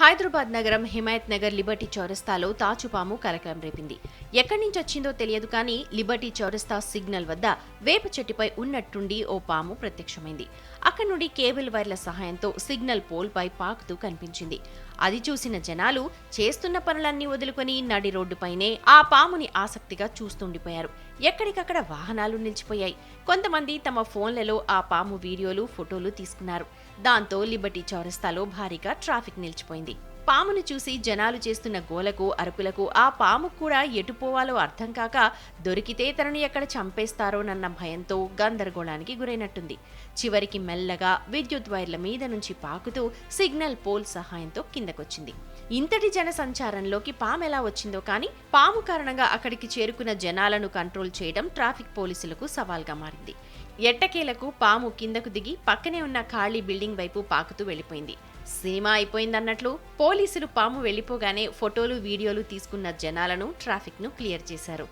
హైదరాబాద్ నగరం హిమాయత్ నగర్ లిబర్టీ చౌరస్తాలో తాచుపాము కలకలం రేపింది. ఎక్కడి నుంచి వచ్చిందో తెలియదు కానీ లిబర్టీ చౌరస్తా సిగ్నల్ వద్ద వేప చెట్టుపై ఉన్నట్టుండి ఓ పాము ప్రత్యక్షమైంది. అక్కడి నుండి కేబుల్ వైర్ల సహాయంతో సిగ్నల్ పోల్ పై పాకుతూ కనిపించింది. అది చూసిన జనాలు చేస్తున్న పనులన్నీ వదులుకొని నడి రోడ్డుపైనే ఆ పాముని ఆసక్తిగా చూస్తుండిపోయారు. ఎక్కడికక్కడ వాహనాలు నిలిచిపోయాయి. కొంతమంది తమ ఫోన్లలో ఆ పాము వీడియోలు ఫోటోలు తీసుకున్నారు. దాంతో లిబర్టీ చౌరస్తాలో భారీగా ట్రాఫిక్ నిలిచిపోయింది. పామును చూసి జనాలు చేస్తున్న గోలకు అరుపులకు ఆ పాము కూడా ఎటు పోవాలో అర్థం కాక దొరికితే తనని ఎక్కడ చంపేస్తారోనన్న భయంతో గందరగోళానికి గురైనట్టుంది. చివరికి మెల్లగా విద్యుత్ వైర్ల మీద నుంచి పాకుతూ సిగ్నల్ పోల్ సహాయంతో కిందకొచ్చింది. ఇంతటి జన సంచారంలోకి పాము ఎలా వచ్చిందో కానీ పాము కారణంగా అక్కడికి చేరుకున్న జనాలను కంట్రోల్ చేయడం ట్రాఫిక్ పోలీసులకు సవాల్గా మారింది. ఎట్టకేలకు పాము కిందకు దిగి పక్కనే ఉన్న ఖాళీ బిల్డింగ్ వైపు పాకుతూ వెళ్ళిపోయింది. సినిమా అయిపోయిందన్నట్లు పోలీసులు పాము వెళ్ళిపోగానే ఫోటోలు వీడియోలు తీసుకున్న జనాలను ట్రాఫిక్ను క్లియర్ చేశారు.